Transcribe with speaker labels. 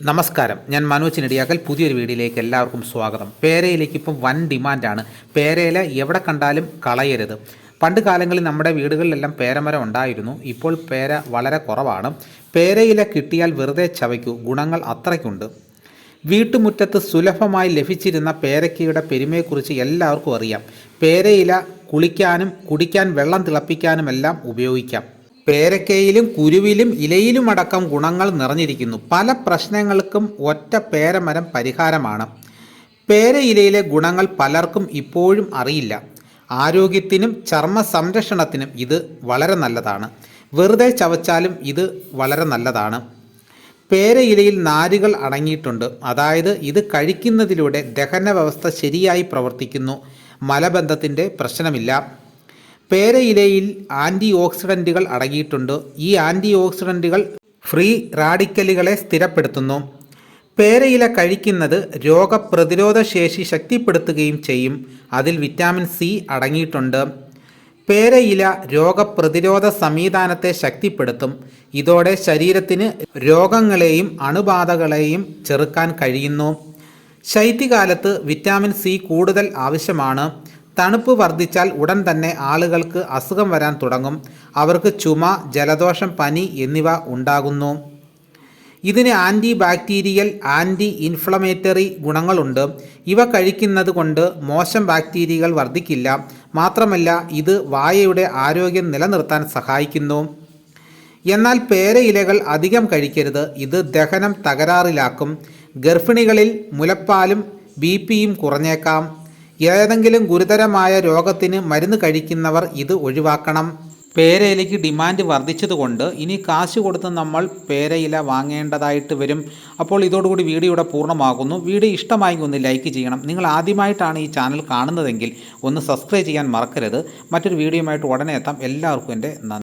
Speaker 1: നമസ്കാരം. ഞാൻ മനോജ് നെടിയാക്കൽ. പുതിയൊരു വീഡിയോയിലേക്ക് എല്ലാവർക്കും സ്വാഗതം. പേരയിലേക്ക് ഇപ്പം വൻ ഡിമാൻഡാണ്. പേരയില എവിടെ കണ്ടാലും കളയരുത്. പണ്ട് കാലങ്ങളിൽ നമ്മുടെ വീടുകളിലെല്ലാം പേരമരം ഉണ്ടായിരുന്നു. ഇപ്പോൾ പേര വളരെ കുറവാണ്. പേരയില കിട്ടിയാൽ വെറുതെ ചവയ്ക്കൂ. ഗുണങ്ങൾ അത്രയ്ക്കുണ്ട്. വീട്ടുമുറ്റത്ത് സുലഭമായി ലഭിച്ചിരുന്ന പേരയ്ക്കയുടെ പെരുമയെക്കുറിച്ച് എല്ലാവർക്കും അറിയാം. പേരയില കുളിക്കാനും കുടിക്കാൻ വെള്ളം തിളപ്പിക്കാനുമെല്ലാം ഉപയോഗിക്കാം. പേരക്കയിലും കുരുവിലും ഇലയിലും അടക്കം ഗുണങ്ങൾ നിറഞ്ഞിരിക്കുന്നു. പല പ്രശ്നങ്ങൾക്കും ഒറ്റ പേരമരം പരിഹാരമാണ്. പേരയിലയിലെ ഗുണങ്ങൾ പലർക്കും ഇപ്പോഴും അറിയില്ല. ആരോഗ്യത്തിനും ചർമ്മ സംരക്ഷണത്തിനും ഇത് വളരെ നല്ലതാണ്. വെറുതെ ചവച്ചാലും ഇത് വളരെ നല്ലതാണ്. പേരയിലയിൽ നാരുകൾ അടങ്ങിയിട്ടുണ്ട്. അതായത് ഇത് കഴിക്കുന്നതിലൂടെ ദഹന വ്യവസ്ഥ ശരിയായി പ്രവർത്തിക്കുന്നു. മലബന്ധത്തിന്റെ പ്രശ്നമില്ല. പേരയിലയിൽ ആന്റി ഓക്സിഡന്റുകൾ അടങ്ങിയിട്ടുണ്ട്. ഈ ആന്റി ഓക്സിഡന്റുകൾ ഫ്രീ റാഡിക്കലുകളെ സ്ഥിരപ്പെടുത്തുന്നു. പേരയില കഴിക്കുന്നത് രോഗപ്രതിരോധ ശേഷി ശക്തിപ്പെടുത്തുകയും ചെയ്യും. അതിൽ വിറ്റാമിൻ സി അടങ്ങിയിട്ടുണ്ട്. പേരയില രോഗപ്രതിരോധ സംവിധാനത്തെ ശക്തിപ്പെടുത്തും. ഇതോടെ ശരീരത്തിന് രോഗങ്ങളെയും അണുബാധകളെയും ചെറുക്കാൻ കഴിയുന്നു. ശൈത്യകാലത്ത് വിറ്റാമിൻ സി കൂടുതൽ ആവശ്യമാണ്. തണുപ്പ് വർദ്ധിച്ചാൽ ഉടൻ തന്നെ ആളുകൾക്ക് അസുഖം വരാൻ തുടങ്ങും. അവർക്ക് ചുമ ജലദോഷം പനി എന്നിവ ഉണ്ടാകുന്നു. ഇതിന് ആന്റി ബാക്ടീരിയൽ ആന്റി ഇൻഫ്ലമേറ്ററി ഗുണങ്ങളുണ്ട്. ഇവ കഴിക്കുന്നത് കൊണ്ട് മോശം ബാക്ടീരിയകൾ വർദ്ധിക്കില്ല. മാത്രമല്ല ഇത് വായയുടെ ആരോഗ്യം നിലനിർത്താൻ സഹായിക്കുന്നു. എന്നാൽ പേരയിലകൾ അധികം കഴിക്കരുത്. ഇത് ദഹനം തകരാറിലാക്കും. ഗർഭിണികളിൽ മുലപ്പാലും ബി പിയും കുറഞ്ഞേക്കാം. ഏതെങ്കിലും ഗുരുതരമായ രോഗത്തിന് മരുന്ന് കഴിക്കുന്നവർ ഇത് ഒഴിവാക്കണം. പേരയിലയ്ക്ക് ഡിമാൻഡ് വർദ്ധിച്ചതുകൊണ്ട് ഇനി കാശ് കൊടുത്ത് നമ്മൾ പേരയില വാങ്ങേണ്ടതായിട്ട് വരും. അപ്പോൾ ഇതോടുകൂടി വീഡിയോ ഇവിടെ പൂർണമാകുന്നു. വീഡിയോ ഇഷ്ടമായി ഒന്ന് ലൈക്ക് ചെയ്യണം. നിങ്ങൾ ആദ്യമായിട്ടാണ് ഈ ചാനൽ കാണുന്നതെങ്കിൽ ഒന്ന് സബ്സ്ക്രൈബ് ചെയ്യാൻ മറക്കരുത്. മറ്റൊരു വീഡിയോയുമായിട്ട് ഉടനെ എത്താം. എല്ലാവർക്കും എന്റെ നന്ദി.